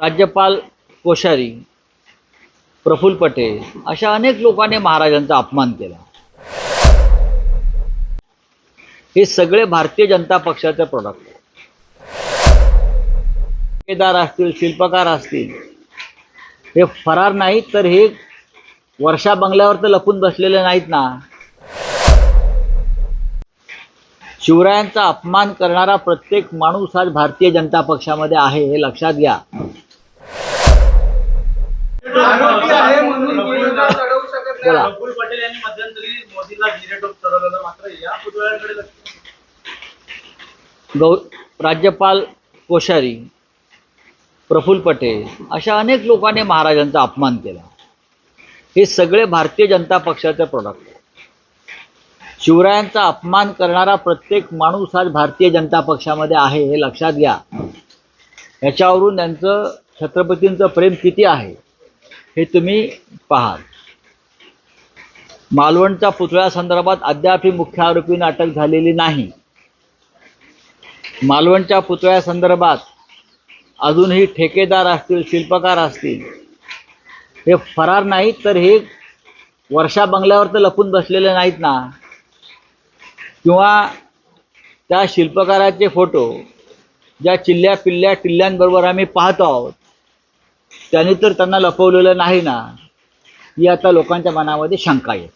राज्यपाल कोश्यारी प्रफुल्ल पटेल अशा अनेक लोकांनी महाराजांचा अपमान केला. हे सगळे भारतीय जनता पक्षाचे प्रोडक्ट ठेकेदार असतील शिल्पकार असतील हे फरार नाहीत तर हे वर्षा बंगल्यावर तर लपून बसलेले नाहीत ना. शिवरायांचा अपमान करणारा प्रत्येक माणूस आज भारतीय जनता पक्षामध्ये आहे हे लक्षात घ्या. आरोपी आहे म्हणून गुन्हा लढवू शकत बोला. नाही. प्रफुल्ल पटेल यांनी मध्यंतरी मोदीला जिरेटोप चढवलेलं मात्र या पुतळ्यांकडे लक्ष गौ राज्यपाल कोश्यारी प्रफुल्ल पटेल अशा अनेक लोकांनी महाराजांचा अपमान केला. हे सगळे भारतीय जनता पक्षाचे प्रोडक्ट शिवरायांचा अपमान करणारा प्रत्येक माणूस आज भारतीय जनता पक्षामध्ये आहे हे लक्षात घ्या. ह्याच्यावरून त्यांचं छत्रपतींचं प्रेम किती आहे? हे तुम्ही पहाल. मालवणच्या पुतळ्यासंदर्भात अद्याप मुख्य आरोपींना अटक झालेली नाही. मालवणच्या पुतळ्यासंदर्भात अजूनही ठेकेदार असतील शिल्पकार असतील हे फरार नाहीत तर हे वर्षा बंगल्यावर तर लपून बसलेले नाहीत ना? किंवा त्या शिल्पकाराचे फोटो ज्या चिल्ल्या पिल्ल्या टिल्ल्यांबरोबर आम्ही पाहतो आहोत त्याने तर त्यांना लपवलेलं नाही ना. ही आता लोकांच्या मनामध्ये शंका आहे.